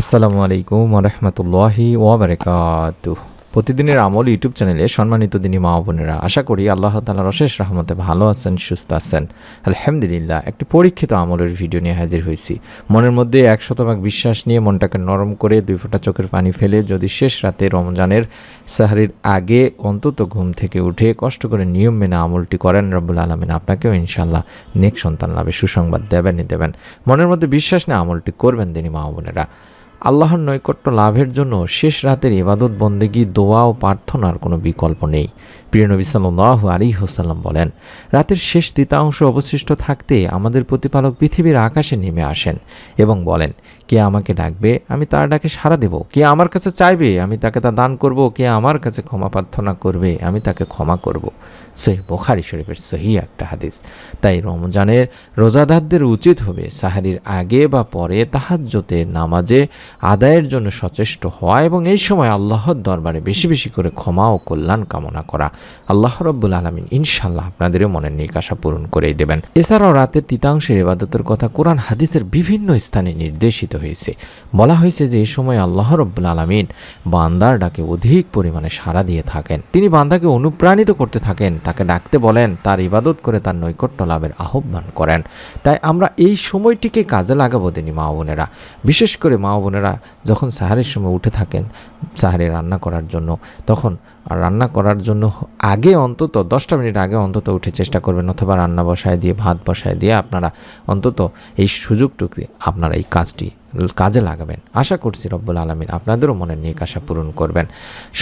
আসসালামু আলাইকুম রহমতুল্লাহি ওয়াবারকাত। প্রতিদিনের আমল ইউটিউব চ্যানেলে সম্মানিত দিনী মা বোনেরা, আশা করি আল্লাহ তালার অশেষ রহমতে ভালো আছেন, সুস্থ আছেন। আলহামদুলিল্লাহ, একটি পরীক্ষিত আমলের ভিডিও নিয়ে হাজির হয়েছি। মনের মধ্যে এক শতভাগ বিশ্বাস নিয়ে মনটাকে নরম করে দুই ফোঁটা চোখের পানি ফেলে যদি শেষ রাতে রমজানের সাহারির আগে অন্তত ঘুম থেকে উঠে কষ্ট করে নিয়ম মেনে আমলটি করেন রব্বুল আলমিন, আপনাকেও ইনশাল্লাহ নেক সন্তান লাভে সুসংবাদ দেবেনই দেবেন। মনের মধ্যে বিশ্বাস নিয়ে আমলটি করবেন দিনী মা বোনেরা। আল্লাহর নৈকট্য লাভের জন্য শেষ রাতের ইবাদত, বন্দেগী, দোয়া ও প্রার্থনার কোনো বিকল্প নেই। প্রিয় নবী সাল্লাহ আলী হোসাল্লাম বলেন, রাতের শেষ দ্বিতাংশ অবশিষ্ট থাকতে আমাদের প্রতিপালক পৃথিবীর আকাশে নেমে আসেন এবং বলেন, কে আমাকে ডাকবে, আমি তার ডাকে সাড়া দেব। কে আমার কাছে চাইবে, আমি তাকে তা দান করব। কে আমার কাছে ক্ষমা প্রার্থনা করবে, আমি তাকে ক্ষমা করব। সহি বোখারি শরীফের সহি একটা হাদিস। তাই রমজানের রোজাদারদের উচিত হবে সাহারির আগে বা পরে তাহাজ্জতের নামাজে আদায়ের জন্য সচেষ্ট হওয়া এবং এই সময় আল্লাহর দরবারে বেশি বেশি করে ক্ষমা ও কল্যাণ কামনা করা। আল্লাহ রব্বুল আলমিন ইনশাল্লাহ আপনাদেরও মনের নিক আশা পূরণ করেই দেবেন। এছাড়াও রাতের তৃতীয়াংশের ইবাদতের কথা কোরআন, হাদিসের বিভিন্ন স্থানে নির্দেশিত হয়েছে। বলা হয়েছে যে এই সময় আল্লাহ রব্বুল আলমিন বান্দার ডাকে অধিক পরিমাণে সাড়া দিয়ে থাকেন। তিনি বান্দাকে অনুপ্রাণিত করতে থাকেন, তাকে ডাকতে বলেন, তার ইবাদত করে তার নৈকট্য লাভের আহ্বান করেন। তাই আমরা এই সময়টিকে কাজে লাগাবো তিনি মা বোনেরা। বিশেষ করে মা বোনেরা যখন সাহারের সময় উঠে থাকেন সাহারে রান্না করার জন্য, তখন রান্না করার জন্য আগে অন্তত দশটা মিনিট আগে অন্তত উঠে চেষ্টা করবেন অথবা রান্না বসায় দিয়ে, ভাত বসায় দিয়ে আপনারা অন্তত এই সুযোগটুকু আপনারা এই কাজটি কাজে লাগাবেন। আশা করছি রব্বুল আলমিন আপনাদেরও মনের নিয়ে আশা পূরণ করবেন।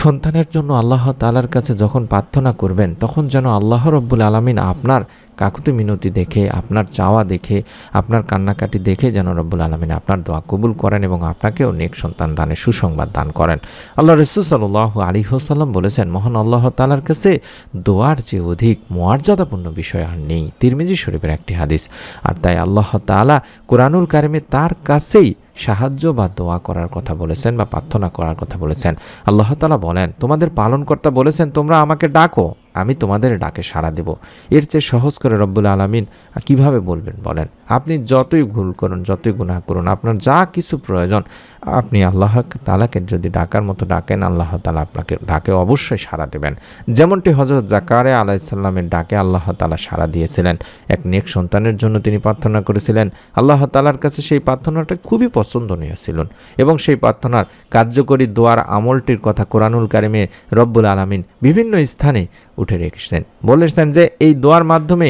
সন্তানের জন্য আল্লাহ তালার কাছে যখন প্রার্থনা করবেন, তখন যেন আল্লাহ রব্বুল আলমিন আপনার কাকুতি মিনতি দেখে, আপনার চাওয়া দেখে, আপনার কান্নাকাটি দেখে যেন রব্বুল আলমিন আপনার দোয়া কবুল করেন এবং আপনাকেও নেক সন্তান দানের সুসংবাদ দান করেন। আল্লাহ রসুল সাল্লাহ আলী হোসাল্লাম বলেছেন, মহান আল্লাহ তালার কাছে দোয়ার চেয়ে অধিক মর্যাদাপূর্ণ বিষয় আর নেই। তিরমিজি শরীফের একটি হাদিস। আর তাই আল্লাহ তালা কোরআনুল কারিমে তার কাছেই সাহায্য বা দোয়া করার কথা বলেছেন বা প্রার্থনা করার কথা বলেছেন। আল্লাহ তালা বলেন, তোমাদের পালনকর্তা বলেছেন, তোমরা আমাকে ডাকো। আমি তোমাদের ডাকে সাড়া দেব। এর চেয়ে সহজ করে রব্বুল আলমিন কীভাবে বলবেন বলেন? আপনি যতই ভুল করুন, যতই গুনাহ করুন, আপনার যা কিছু প্রয়োজন, আপনি আল্লাহ তালাকে যদি ডাকার মতো ডাকেন, আল্লাহ তালা আপনাকে ডাকে অবশ্যই সাড়া দেবেন। যেমনটি হজরত জাকারে আলাইসাল্লামের ডাকে আল্লাহ তালা সাড়া দিয়েছিলেন। এক নেক সন্তানের জন্য তিনি প্রার্থনা করেছিলেন। আল্লাহ তালার কাছে সেই প্রার্থনাটা খুবই পছন্দনীয় ছিলেন এবং সেই প্রার্থনার কার্যকরী দোয়ার আমলটির কথা কোরআনুল কারিমে রব্বুল আলমিন বিভিন্ন স্থানে উঠে রেখেছেন। বলেছেন যে, এই দোয়ার মাধ্যমে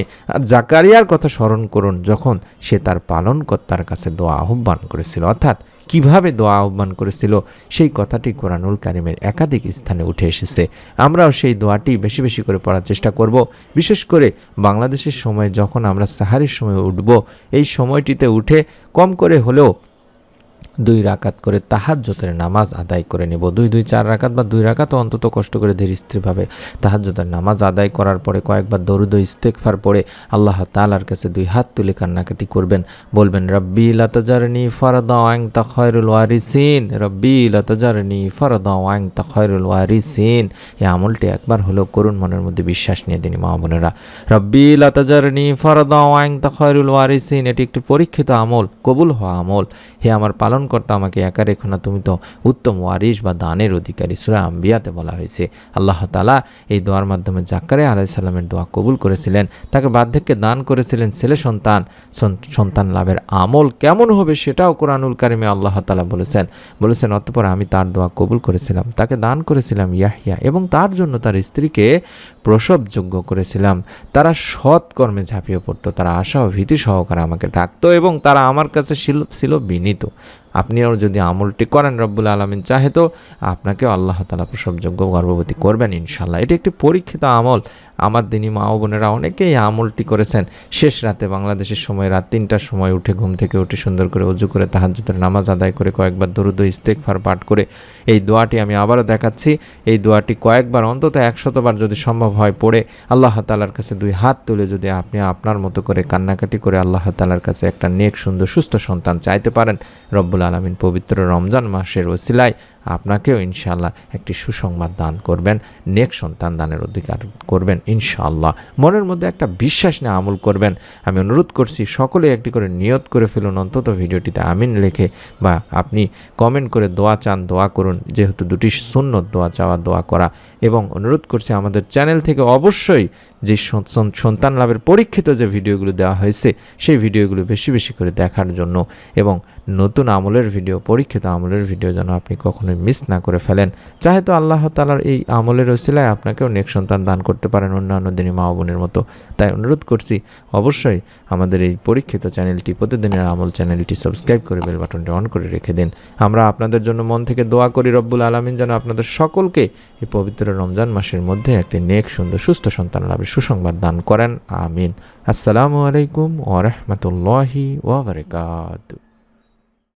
জাকারিয়ার কথা স্মরণ করুন যখন সে তার পালনকর্তার কাছে দোয়া আহ্বান করেছিল। অর্থাৎ কীভাবে দোয়া আহ্বান করেছিল, সেই কথাটি কোরআনুল কারিমের একাধিক স্থানে উঠে এসেছে। আমরাও সেই দোয়াটি বেশি বেশি করে পড়ার চেষ্টা করব। বিশেষ করে বাংলাদেশের সময় যখন আমরা সাহারির সময় উঠব, এই সময়টিতে উঠে কম করে হলেও দুই রাকাত করে তাহাজ্জতের নামাজ আদায় করে নেব। দুই দুই, চার রাকাত বা দুই রাকাত অন্তত কষ্ট করে ধীর স্থিরভাবে তাহাজ্জতের নামাজ আদায় করার পরে কয়েকবার দরুদ ইস্তেকফার পরে আল্লাহ তালার কাছে দুই হাত তুলে কান্নাকাটি করবেন। বলবেন, রব্বি লতাজারনি ফরদা ওয়াং তা খয়রুল ওয়ারি ওয়ারিসিন। রব্বি লতাজারনি ফরদা ওয়াং তা খয়রুল ওয়ারি ওয়ারিসিন। এই আমলটি একবার হলেও করুন, মনের মধ্যে বিশ্বাস নিয়ে দিন মা বোনেরা। রব্বি লতাজারনি ফরদা ওয়াং তা খয়রুল ওয়ারিসিন। এটি একটি পরীক্ষিত আমল, কবুল হওয়া আমল। হে আমার পালনকর্তা আমাকে একা রেখো না। তুমি তো উত্তম ওয়ারিস বা দানের অধিকারী। সুরা আম্বিয়াতে বলা হয়েছে, আল্লাহ তালা এই দোয়ার মাধ্যমে জাকারে আলাইসাল্লামের দোয়া কবুল করেছিলেন। তাকে বার্ধক্যে দান করেছিলেন ছেলে সন্তান। সন্তান লাভের আমল কেমন হবে সেটাও কোরআনুল কারিমে আল্লাহ তালা বলেছেন। বলেছেন, অতপর আমি তার দোয়া কবুল করেছিলাম। তাকে দান করেছিলাম ইয়াহিয়া এবং তার জন্য তার স্ত্রীকে প্রসবযোগ্য করেছিলাম। তারা সৎ কর্মে ঝাঁপিয়ে পড়তো। তারা আশা ও ভীতি সহকারে আমাকে ডাকতো এবং তারা আমার কাছে ছিল বিনীত। আপনিও যদি আমলটি করেন রব্বুল আলমিন, চাহে তো আপনাকে আল্লাহ তালা প্রসবযোগ্য গর্ভবতী করবেন ইনশাল্লাহ এটি একটি পরীক্ষিত আমল। আমার দিনী মা ও বোনেরা অনেকেই আমলটি করেছেন। শেষ রাতে বাংলাদেশের সময় রাত তিনটার সময় উঠে ঘুম থেকে উঠে সুন্দর করে উজু করে তাহাজুদের নামাজ আদায় করে কয়েকবার দরুদ ইস্তেকফার পাঠ করে এই দোয়াটি আমি আবারও দেখাচ্ছি। এই দোয়াটি কয়েকবার অন্তত একশতবার যদি সম্ভব হয় পড়ে আল্লাহ তালার কাছে দুই হাত তুলে যদি আপনি আপনার মতো করে কান্নাকাটি করে আল্লাহ তালার কাছে একটা নেক, সুন্দর, সুস্থ সন্তান চাইতে পারেন, রব্বুল আলমিন পবিত্র রমজান মাসের ওসিলায় আপনাকেও ইনশাল্লাহ একটি সুসংবাদ দান করবেন, নেক সন্তান দানের অধিকার করবেন ইনশাআল্লাহ। মনের মধ্যে একটা বিশ্বাস নিয়ে আমল করবেন। আমি অনুরোধ করছি সকলে একটি করে নিয়ত করে ফেলুন, অন্তত ভিডিওটিতে আমিন লেখে বা আপনি কমেন্ট করে দোয়া চান, দোয়া করুন, যেহেতু দুটি শূন্য দোয়া চাওয়া, দোয়া করা। এবং অনুরোধ করছি, আমাদের চ্যানেল থেকে অবশ্যই যে সন- সন- সন্তান লাভের পরীক্ষিত যে ভিডিওগুলো দেওয়া হয়েছে, সেই ভিডিওগুলো বেশি বেশি করে দেখার জন্য এবং নতুন আমলের ভিডিও, পরীক্ষিত আমলের ভিডিও যেন আপনি কখনোই মিস না করে ফেলেন। চাহে তো আল্লাহ তালার এই আমলের ওসিলায় আপনাকেও নেক সন্তান দান করতে পারেন অন্যান্য দিনই মা বোনের মতো। তাই অনুরোধ করছি, অবশ্যই আমাদের এই পরীক্ষিত চ্যানেলটি, প্রতিদিনের আমল চ্যানেলটি সাবস্ক্রাইব করে বেল বাটনটি অন করে রেখে দিন। আমরা আপনাদের জন্য মন থেকে দোয়া করি, রব্বুল আলমিন যেন আপনাদের সকলকে এই পবিত্র রমজান মাসের মধ্যে একটি নেক, সুন্দর, সুস্থ সন্তান লাভের সুসংবাদ দান করেন। আমিন। আসসালামু আলাইকুম ওরহমতুল্লাহি ওবরকাত